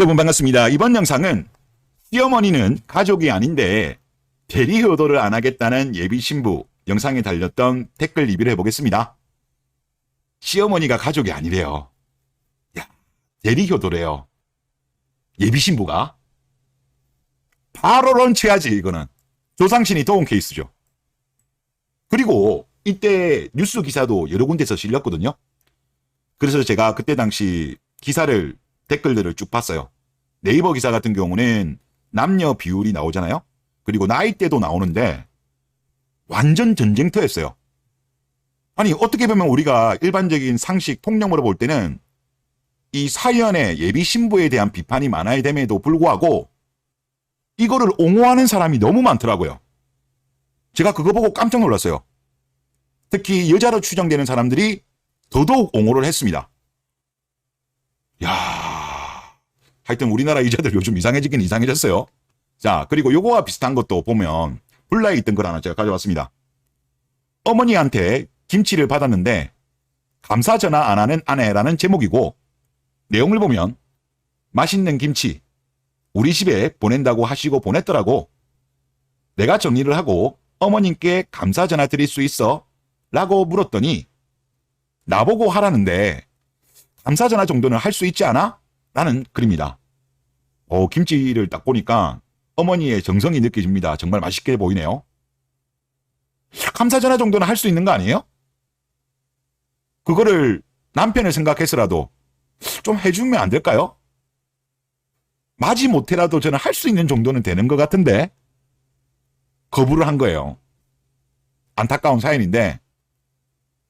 여러분 반갑습니다. 이번 영상은 시어머니는 가족이 아닌데 대리 효도를 안 하겠다는 예비 신부 영상에 달렸던 댓글 리뷰를 해보겠습니다. 시어머니가 가족이 아니래요. 야, 대리 효도래요. 예비 신부가 바로 런치하지 이거는 조상신이 도운 케이스죠. 그리고 이때 뉴스 기사도 여러 군데서 실렸거든요. 그래서 제가 그때 당시 기사를 댓글들을 쭉 봤어요. 네이버 기사 같은 경우는 남녀 비율이 나오잖아요. 그리고 나이대도 나오는데 완전 전쟁터였어요. 아니 어떻게 보면 우리가 일반적인 상식 통념으로 볼 때는 이 사연의 예비 신부에 대한 비판이 많아야 됨에도 불구하고 이거를 옹호하는 사람이 너무 많더라고요. 제가 그거 보고 깜짝 놀랐어요. 특히 여자로 추정되는 사람들이 더더욱 옹호를 했습니다. 야 하여튼 우리나라 여자들 요즘 이상해지긴 이상해졌어요. 자, 그리고 요거와 비슷한 것도 보면 불나에 있던 걸 하나 제가 가져왔습니다. 어머니한테 김치를 받았는데 감사 전화 안 하는 아내라는 제목이고 내용을 보면 맛있는 김치 우리 집에 보낸다고 하시고 보냈더라고. 내가 정리를 하고 어머님께 감사 전화 드릴 수 있어? 라고 물었더니 나보고 하라는데 감사 전화 정도는 할 수 있지 않아? 라는 글입니다. 어, 김치를 딱 보니까 어머니의 정성이 느껴집니다. 정말 맛있게 보이네요. 감사 전화 정도는 할 수 있는 거 아니에요? 그거를 남편을 생각해서라도 좀 해주면 안 될까요? 마지 못해라도 저는 할 수 있는 정도는 되는 것 같은데 거부를 한 거예요. 안타까운 사연인데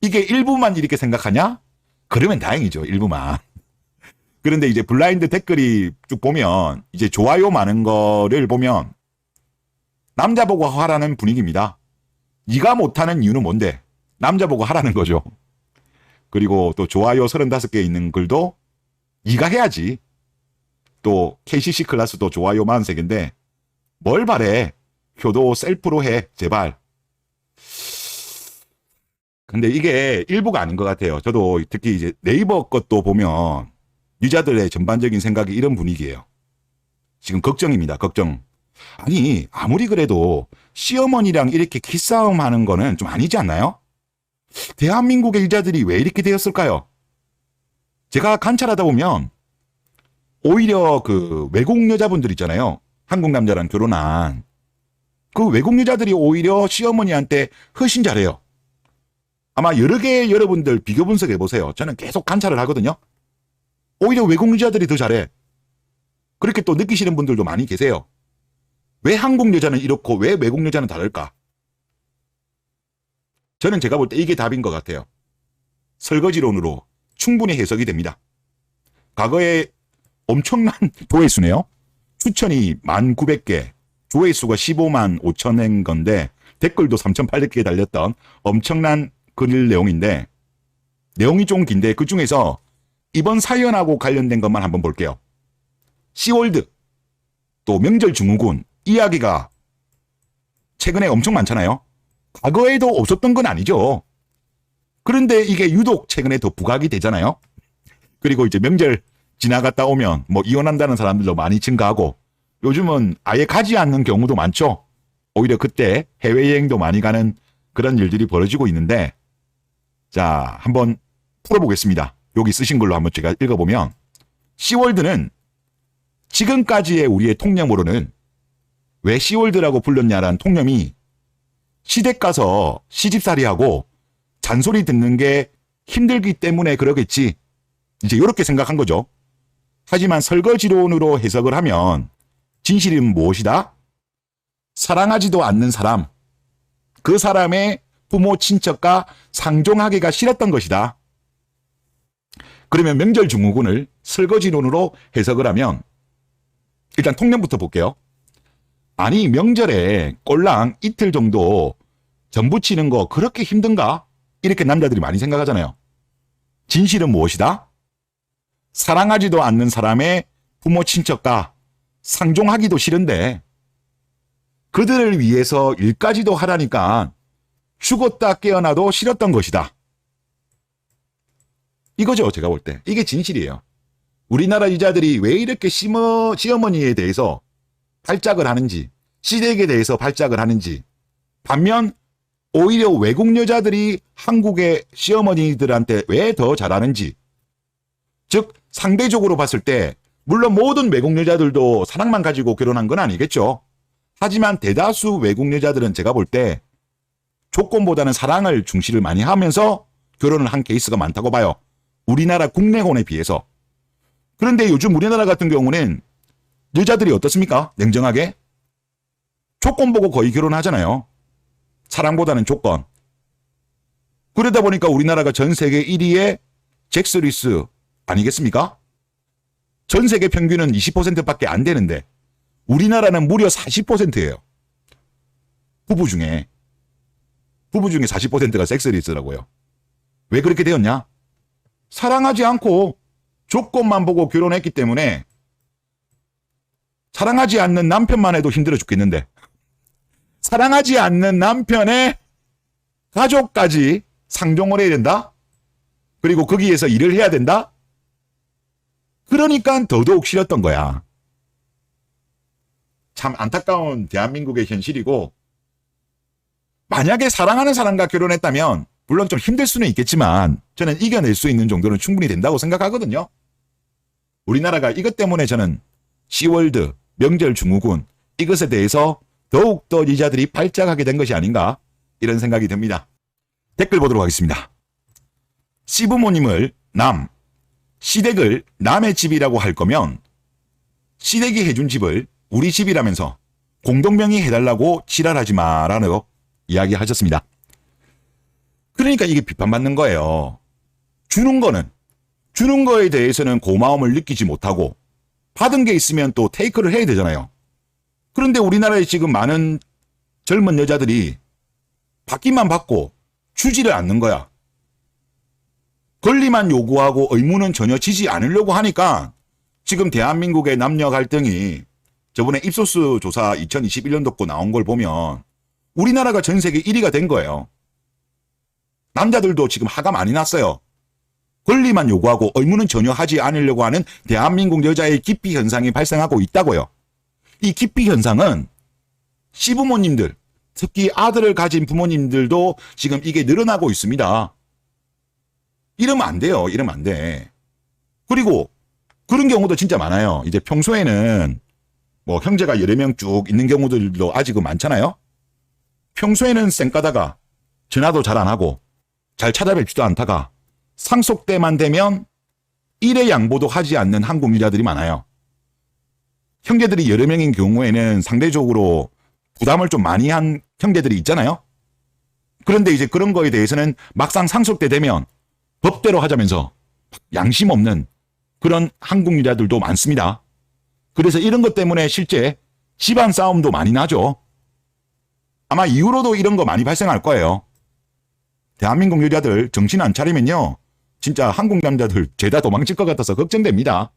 이게 일부만 이렇게 생각하냐? 그러면 다행이죠. 일부만. 그런데 이제 블라인드 댓글이 쭉 보면 이제 좋아요 많은 거를 보면 남자 보고 하라는 분위기입니다. 네가 못하는 이유는 뭔데? 남자 보고 하라는 거죠. 그리고 또 좋아요 35개 있는 글도 네가 해야지. 또 KCC 클래스도 좋아요 43개인데 뭘 바래? 효도 셀프로 해. 제발. 근데 이게 일부가 아닌 것 같아요. 저도 특히 이제 네이버 것도 보면 유자들의 전반적인 생각이 이런 분위기예요. 지금 걱정입니다. 걱정. 아니 아무리 그래도 시어머니랑 이렇게 기싸움 하는 거는 좀 아니지 않나요? 대한민국의 유자들이 왜 이렇게 되었을까요? 제가 관찰하다 보면 오히려 그 외국 여자분들 있잖아요. 한국 남자랑 결혼한 그 외국 여자들이 오히려 시어머니한테 훨씬 잘해요. 아마 여러 개 여러분들 비교 분석해 보세요. 저는 계속 관찰을 하거든요. 오히려 외국 여자들이 더 잘해. 그렇게 또 느끼시는 분들도 많이 계세요. 왜 한국 여자는 이렇고 왜 외국 여자는 다를까? 저는 제가 볼 때 이게 답인 것 같아요. 설거지론으로 충분히 해석이 됩니다. 과거에 엄청난 조회수네요. 추천이 1,900개, 조회수가 15만 5천인 건데 댓글도 3,800개 달렸던 엄청난 글 내용인데 내용이 좀 긴데 그 중에서 이번 사연하고 관련된 것만 한번 볼게요. 시월드 또 명절 증후군 이야기가 최근에 엄청 많잖아요. 과거에도 없었던 건 아니죠. 그런데 이게 유독 최근에 더 부각이 되잖아요. 그리고 이제 명절 지나갔다 오면 뭐 이혼한다는 사람들도 많이 증가하고 요즘은 아예 가지 않는 경우도 많죠. 오히려 그때 해외여행도 많이 가는 그런 일들이 벌어지고 있는데 자, 한번 풀어보겠습니다. 여기 쓰신 걸로 한번 제가 읽어보면 시월드는 지금까지의 우리의 통념으로는 왜 시월드라고 불렀냐라는 통념이 시댁 가서 시집살이하고 잔소리 듣는 게 힘들기 때문에 그러겠지. 이제 이렇게 생각한 거죠. 하지만 설거지론으로 해석을 하면 진실은 무엇이다? 사랑하지도 않는 사람, 그 사람의 부모 친척과 상종하기가 싫었던 것이다. 그러면 명절 증후군을 설거지론으로 해석을 하면 일단 통념부터 볼게요. 아니 명절에 꼴랑 이틀 정도 전 부 치는 거 그렇게 힘든가? 이렇게 남자들이 많이 생각하잖아요. 진실은 무엇이다? 사랑하지도 않는 사람의 부모 친척과 상종하기도 싫은데 그들을 위해서 일까지도 하라니까 죽었다 깨어나도 싫었던 것이다. 이거죠, 제가 볼 때. 이게 진실이에요. 우리나라 여자들이 왜 이렇게 시머, 시어머니에 대해서 발작을 하는지, 시댁에 대해서 발작을 하는지, 반면 오히려 외국 여자들이 한국의 시어머니들한테 왜 더 잘하는지, 즉, 상대적으로 봤을 때, 물론 모든 외국 여자들도 사랑만 가지고 결혼한 건 아니겠죠. 하지만 대다수 외국 여자들은 제가 볼 때 조건보다는 사랑을 중시를 많이 하면서 결혼을 한 케이스가 많다고 봐요. 우리나라 국내혼에 비해서. 그런데 요즘 우리나라 같은 경우는 여자들이 어떻습니까? 냉정하게? 조건 보고 거의 결혼하잖아요. 사랑보다는 조건. 그러다 보니까 우리나라가 전 세계 1위의 잭스리스 아니겠습니까? 전 세계 평균은 20%밖에 안 되는데 우리나라는 무려 40%예요. 부부 중에 부부 중에 40%가 섹스리스라고요. 왜 그렇게 되었냐? 사랑하지 않고 조건만 보고 결혼했기 때문에 사랑하지 않는 남편만 해도 힘들어 죽겠는데 사랑하지 않는 남편의 가족까지 상종을 해야 된다? 그리고 거기에서 일을 해야 된다? 그러니까 더더욱 싫었던 거야. 참 안타까운 대한민국의 현실이고 만약에 사랑하는 사람과 결혼했다면 물론 좀 힘들 수는 있겠지만 저는 이겨낼 수 있는 정도는 충분히 된다고 생각하거든요. 우리나라가 이것 때문에 저는 시월드, 명절 증후군 이것에 대해서 더욱더 이자들이 발작하게 된 것이 아닌가 이런 생각이 듭니다. 댓글 보도록 하겠습니다. 시부모님을 남, 시댁을 남의 집이라고 할 거면 시댁이 해준 집을 우리 집이라면서 공동명의 해달라고 지랄하지 마라고 이야기하셨습니다. 그러니까 이게 비판받는 거예요. 주는 거는 주는 거에 대해서는 고마움을 느끼지 못하고 받은 게 있으면 또 테이크를 해야 되잖아요. 그런데 우리나라에 지금 많은 젊은 여자들이 받기만 받고 주지를 않는 거야. 권리만 요구하고 의무는 전혀 지지 않으려고 하니까 지금 대한민국의 남녀 갈등이 저번에 입소스 조사 2021년도 거 나온 걸 보면 우리나라가 전 세계 1위가 된 거예요. 남자들도 지금 화가 많이 났어요. 권리만 요구하고 의무는 전혀 하지 않으려고 하는 대한민국 여자의 기피 현상이 발생하고 있다고요. 이 기피 현상은 시부모님들, 특히 아들을 가진 부모님들도 지금 이게 늘어나고 있습니다. 이러면 안 돼요. 이러면 안 돼. 그리고 그런 경우도 진짜 많아요. 이제 평소에는 뭐 형제가 여러 명 쭉 있는 경우들도 아직은 많잖아요. 평소에는 쌩까다가 전화도 잘 안 하고 잘 찾아뵙지도 않다가 상속 때만 되면 일의 양보도 하지 않는 한국 여자들이 많아요. 형제들이 여러 명인 경우에는 상대적으로 부담을 좀 많이 한 형제들이 있잖아요. 그런데 이제 그런 거에 대해서는 막상 상속 때 되면 법대로 하자면서 양심 없는 그런 한국 여자들도 많습니다. 그래서 이런 것 때문에 실제 집안 싸움도 많이 나죠. 아마 이후로도 이런 거 많이 발생할 거예요. 대한민국 여자들 정신 안 차리면요. 진짜 한국 남자들 죄다 도망칠 것 같아서 걱정됩니다.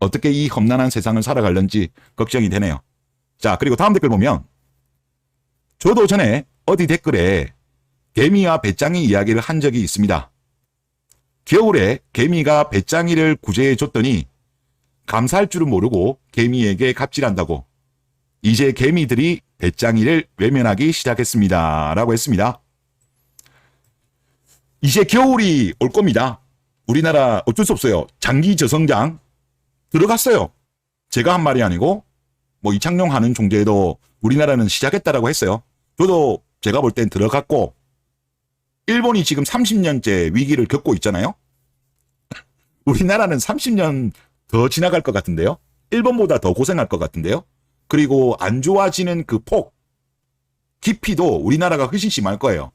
어떻게 이 험난한 세상을 살아갈는지 걱정이 되네요. 자, 그리고 다음 댓글 보면 저도 전에 어디 댓글에 개미와 배짱이 이야기를 한 적이 있습니다. 겨울에 개미가 배짱이를 구제해 줬더니 감사할 줄은 모르고 개미에게 갑질한다고 이제 개미들이 배짱이를 외면하기 시작했습니다. 라고 했습니다. 이제 겨울이 올 겁니다. 우리나라 어쩔 수 없어요. 장기 저성장 들어갔어요. 제가 한 말이 아니고 뭐 이창용 하는 총재도 우리나라는 시작했다라고 했어요. 저도 제가 볼 땐 들어갔고 일본이 지금 30년째 위기를 겪고 있잖아요. 우리나라는 30년 더 지나갈 것 같은데요. 일본보다 더 고생할 것 같은데요. 그리고 안 좋아지는 그 폭, 깊이도 우리나라가 훨씬 심할 거예요.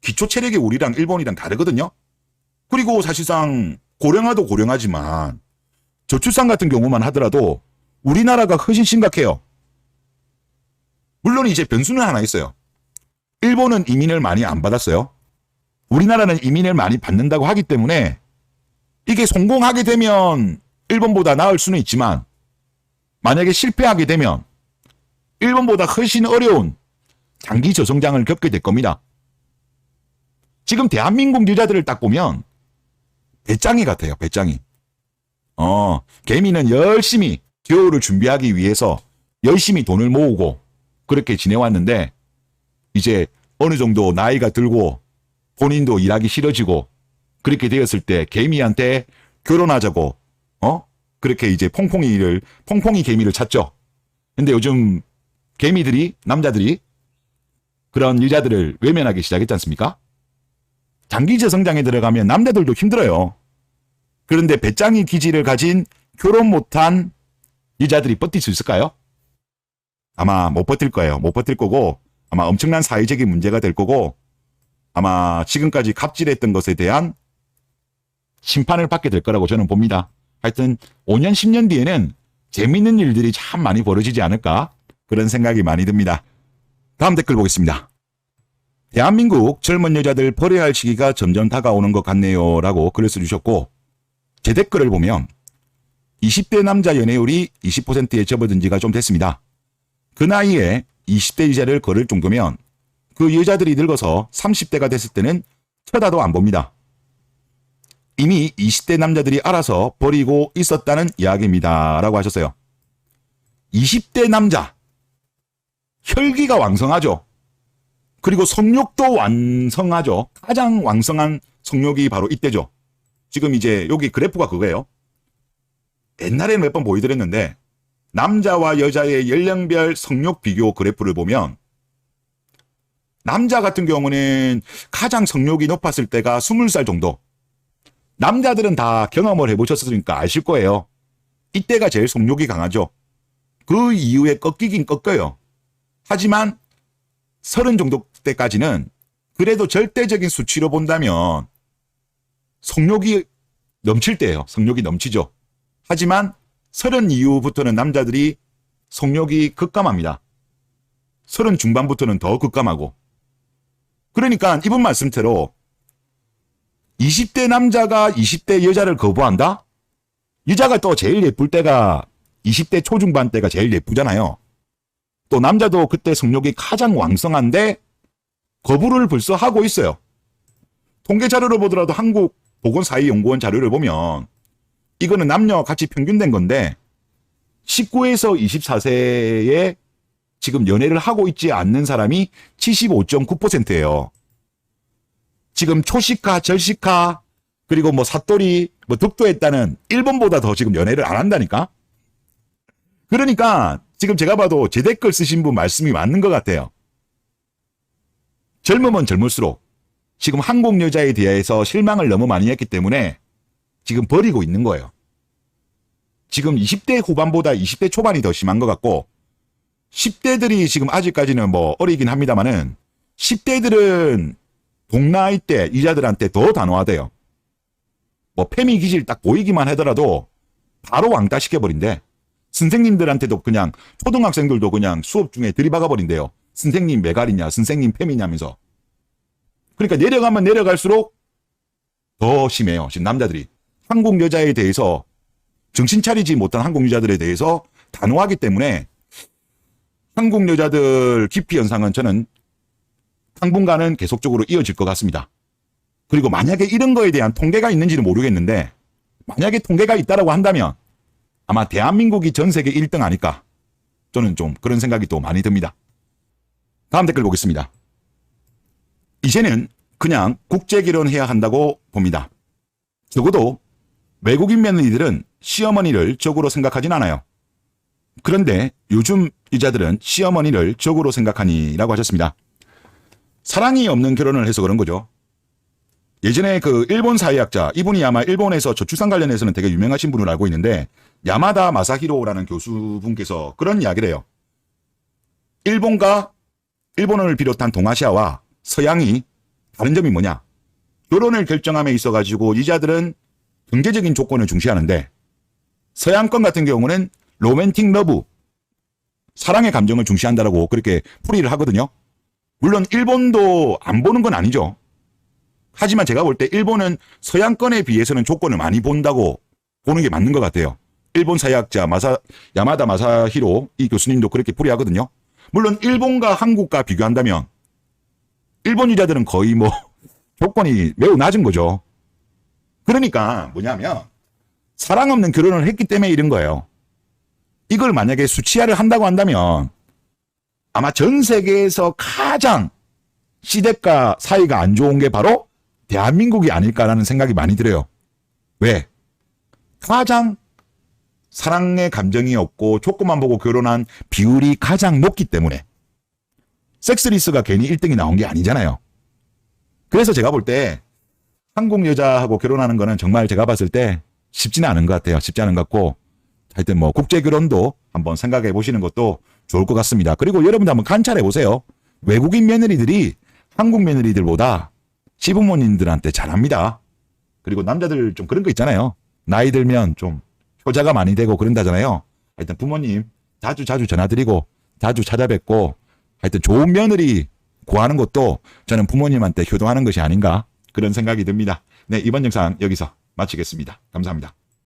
기초 체력이 우리랑 일본이랑 다르거든요. 그리고 사실상 고령화도 고령하지만 저출산 같은 경우만 하더라도 우리나라가 훨씬 심각해요. 물론 이제 변수는 하나 있어요. 일본은 이민을 많이 안 받았어요. 우리나라는 이민을 많이 받는다고 하기 때문에 이게 성공하게 되면 일본보다 나을 수는 있지만 만약에 실패하게 되면 일본보다 훨씬 어려운 장기 저성장을 겪게 될 겁니다. 지금 대한민국 여자들을 딱 보면 배짱이 같아요. 배짱이. 어, 개미는 열심히 겨울을 준비하기 위해서 열심히 돈을 모으고 그렇게 지내왔는데 이제 어느 정도 나이가 들고 본인도 일하기 싫어지고 그렇게 되었을 때 개미한테 결혼하자고 어? 그렇게 이제 퐁퐁이를 퐁퐁이 개미를 찾죠. 근데 요즘 개미들이 남자들이 그런 여자들을 외면하기 시작했지 않습니까? 장기제 성장에 들어가면 남자들도 힘들어요. 그런데 배짱이 기질을 가진 결혼 못한 여자들이 버틸 수 있을까요? 아마 못 버틸 거예요. 못 버틸 거고 아마 엄청난 사회적인 문제가 될 거고 아마 지금까지 갑질했던 것에 대한 심판을 받게 될 거라고 저는 봅니다. 하여튼 5년 10년 뒤에는 재밌는 일들이 참 많이 벌어지지 않을까 그런 생각이 많이 듭니다. 다음 댓글 보겠습니다. 대한민국 젊은 여자들 버려야 할 시기가 점점 다가오는 것 같네요. 라고 글을 써주셨고, 제 댓글을 보면 20대 남자 연애율이 20%에 접어든 지가 좀 됐습니다. 그 나이에 20대 여자를 걸을 정도면 그 여자들이 늙어서 30대가 됐을 때는 쳐다도 안 봅니다. 이미 20대 남자들이 알아서 버리고 있었다는 이야기입니다. 라고 하셨어요. 20대 남자. 혈기가 왕성하죠. 그리고 성욕도 왕성하죠. 가장 왕성한 성욕이 바로 이때죠. 지금 이제 여기 그래프가 그거예요. 옛날에 몇번 보여드렸는데 남자와 여자의 연령별 성욕 비교 그래프를 보면 남자 같은 경우는 가장 성욕이 높았을 때가 20살 정도. 남자들은 다 경험을 해보셨으니까 아실 거예요. 이때가 제일 성욕이 강하죠. 그 이후에 꺾이긴 꺾여요. 하지만 서른 정도 때까지는 그래도 절대적인 수치로 본다면 성욕이 넘칠 때예요. 성욕이 넘치죠. 하지만 서른 이후부터는 남자들이 성욕이 급감합니다. 서른 중반부터는 더 급감하고. 그러니까 이분 말씀대로 20대 남자가 20대 여자를 거부한다? 여자가 또 제일 예쁠 때가 20대 초중반 때가 제일 예쁘잖아요. 또 남자도 그때 성욕이 가장 왕성한데 거부를 벌써 하고 있어요. 통계 자료를 보더라도 한국 보건사회연구원 자료를 보면 이거는 남녀 같이 평균된 건데 19에서 24세에 지금 연애를 하고 있지 않는 사람이 75.9%예요. 지금 초식화, 절식화, 그리고 뭐 사또리, 뭐 득도했다는 일본보다 더 지금 연애를 안 한다니까? 그러니까 지금 제가 봐도 제 댓글 쓰신 분 말씀이 맞는 것 같아요. 젊으면 젊을수록 지금 한국 여자에 대해서 실망을 너무 많이 했기 때문에 지금 버리고 있는 거예요. 지금 20대 후반보다 20대 초반이 더 심한 것 같고 10대들이 지금 아직까지는 뭐 어리긴 합니다만은 10대들은 동나이 때 이자들한테 더 단호하대요. 뭐 페미 기질 딱 보이기만 하더라도 바로 왕따 시켜버린대. 선생님들한테도 그냥 초등학생들도 그냥 수업 중에 들이박아 버린대요. 선생님 메갈이냐, 선생님 페미냐면서. 그러니까 내려가면 내려갈수록 더 심해요. 지금 남자들이 한국 여자에 대해서 정신 차리지 못한 한국 여자들에 대해서 단호하기 때문에 한국 여자들 기피 현상은 저는 당분간은 계속적으로 이어질 것 같습니다. 그리고 만약에 이런 거에 대한 통계가 있는지는 모르겠는데 만약에 통계가 있다라고 한다면 아마 대한민국이 전 세계 1등 아닐까 저는 좀 그런 생각이 또 많이 듭니다. 다음 댓글 보겠습니다. 이제는 그냥 국제 결혼해야 한다고 봅니다. 적어도 외국인 며느리들은 시어머니를 적으로 생각하진 않아요. 그런데 요즘 여자들은 시어머니를 적으로 생각하니라고 하셨습니다. 사랑이 없는 결혼을 해서 그런 거죠. 예전에 그 일본 사회학자 이분이 아마 일본에서 저출산 관련해서는 되게 유명하신 분으로 알고 있는데 야마다 마사히로라는 교수분께서 그런 이야기를 해요. 일본과 일본을 비롯한 동아시아와 서양이 다른 점이 뭐냐? 결혼을 결정함에 있어 가지고 이자들은 경제적인 조건을 중시하는데 서양권 같은 경우는 로맨틱 러브 사랑의 감정을 중시한다라고 그렇게 풀이를 하거든요. 물론 일본도 안 보는 건 아니죠. 하지만 제가 볼 때 일본은 서양권에 비해서는 조건을 많이 본다고 보는 게 맞는 것 같아요. 일본 사회학자 마사 야마다 마사히로 이 교수님도 그렇게 풀이하거든요. 물론 일본과 한국과 비교한다면 일본 여자들은 거의 뭐 조건이 매우 낮은 거죠. 그러니까 뭐냐면 사랑 없는 결혼을 했기 때문에 이런 거예요. 이걸 만약에 수치화를 한다고 한다면 아마 전 세계에서 가장 시댁과 사이가 안 좋은 게 바로 대한민국이 아닐까라는 생각이 많이 들어요. 왜? 가장 사랑의 감정이 없고 조건만 보고 결혼한 비율이 가장 높기 때문에 섹스리스가 괜히 1등이 나온 게 아니잖아요. 그래서 제가 볼 때 한국 여자하고 결혼하는 거는 정말 제가 봤을 때 쉽지는 않은 것 같아요. 쉽지 않은 것 같고 하여튼 뭐 국제 결혼도 한번 생각해 보시는 것도 좋을 것 같습니다. 그리고 여러분들 한번 관찰해 보세요. 외국인 며느리들이 한국 며느리들보다 시부모님들한테 잘합니다. 그리고 남자들 좀 그런 거 있잖아요. 나이 들면 좀 효자가 많이 되고 그런다잖아요. 하여튼 부모님 자주 자주 전화드리고 자주 찾아뵙고 하여튼 좋은 며느리 구하는 것도 저는 부모님한테 효도하는 것이 아닌가 그런 생각이 듭니다. 네, 이번 영상 여기서 마치겠습니다. 감사합니다.